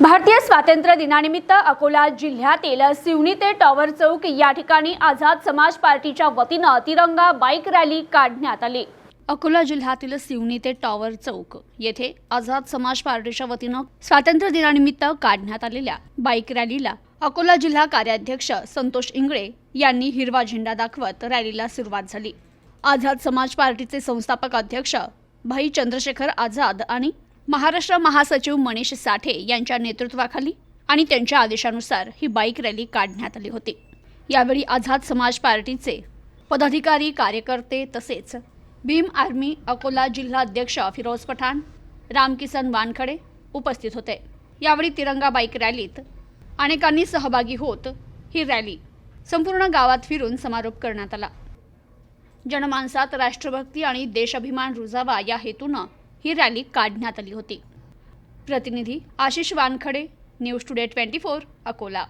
भारतीय स्वातंत्र्य दिनानिमित्त अकोला जिल्ह्यातील सिवनी ते टॉवर चौक या ठिकाणी आझाद समाज पार्टीच्या वतीनं तिरंगा बाईक रॅली काढण्यात आली. अकोला जिल्ह्यातील सिवनी ते टॉवर चौक येथे आझाद समाज पार्टीच्या वतीनं स्वातंत्र्य दिनानिमित्त काढण्यात आलेल्या बाईक रॅलीला अकोला जिल्हा कार्याध्यक्ष संतोष इंगळे यांनी हिरवा झेंडा दाखवत रॅलीला सुरुवात झाली. आझाद समाज पार्टीचे संस्थापक अध्यक्ष भाई चंद्रशेखर आझाद आणि महाराष्ट्र महासचिव मनीष साठे यांच्या नेतृत्वाखाली आणि त्यांच्या आदेशानुसार ही बाईक रॅली काढण्यात आली होती. यावेळी आझाद समाज पार्टीचे पदाधिकारी कार्यकर्ते तसेच भीम आर्मी अकोला जिल्हा अध्यक्ष फिरोज पठाण रामकिसन वानखडे उपस्थित होते. यावेळी तिरंगा बाईक रॅलीत अनेकांनी सहभागी होत ही रॅली संपूर्ण गावात फिरून समारोप करण्यात आला. जनमानसात राष्ट्रभक्ती आणि देशाभिमान रुजावा या हेतूनं ही रॅली काढण्यात आली होती. प्रतिनिधी Ashish Wankhade news today twenty four Akola.